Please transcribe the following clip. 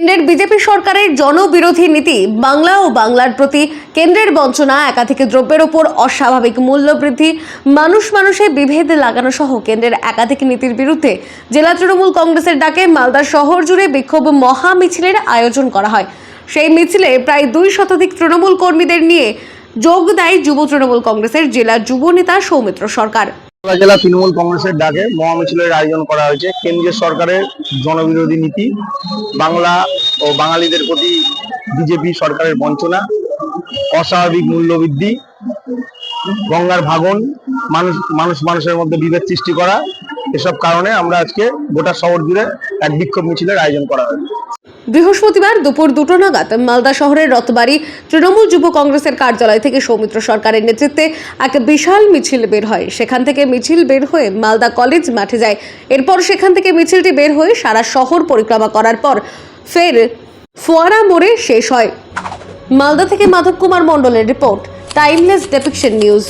কেন্দ্রের বিজেপি সরকারের জনবিরোধী নীতি বাংলা ও বাংলার প্রতি কেন্দ্রের বঞ্চনা, একাধিক দ্রব্যের ওপর অস্বাভাবিক মূল্য বৃদ্ধি মানুষ মানুষে বিভেদ লাগানো সহ কেন্দ্রের একাধিক নীতির বিরুদ্ধে জেলা তৃণমূল কংগ্রেসের ডাকে মালদা শহর জুড়ে বিক্ষোভ মহা মিছিলের আয়োজন করা হয়। সেই মিছিলে প্রায় দুই শতাধিক তৃণমূল কর্মীদের নিয়ে যোগ দেয় যুব তৃণমূল কংগ্রেসের জেলা যুব নেতা সৌমিত্র সরকার। জেলা তৃণমূল কংগ্রেসের ডাকে মহামিছিলের আয়োজন করা হয়েছে। কেন্দ্রীয় সরকারের জনবিরোধী নীতি, বাংলা ও বাঙালিদের প্রতি বিজেপি সরকারের বঞ্চনা, অস্বাভাবিক মূল্যবৃদ্ধি, গঙ্গার ভাগন, মানুষ মানুষ মানুষের মধ্যে বিভেদ সৃষ্টি করা, এসব কারণে আমরা আজকে গোটা শহর জুড়ে এক বিক্ষোভ মিছিলের আয়োজন করা হয়েছে। বৃহস্পতিবার দুপুর দুটো নাগাদ মালদা শহরের রথবাড়ি তৃণমূল যুব কংগ্রেসের কার্যালয় থেকে সৌমিত্র সরকারের নেতৃত্বে এক বিশাল মিছিল বের হয়। সেখান থেকে মিছিল বের হয়ে মালদা কলেজ মাঠে যায়। এরপর সেখান থেকে মিছিলটি বের হয়ে সারা শহর পরিক্রমা করার পর ফের ফোয়ারা মোড়ে শেষ হয়। মালদা থেকে মাধব কুমার মণ্ডলের রিপোর্ট, টাইমলেস ডেপিকশন নিউজ।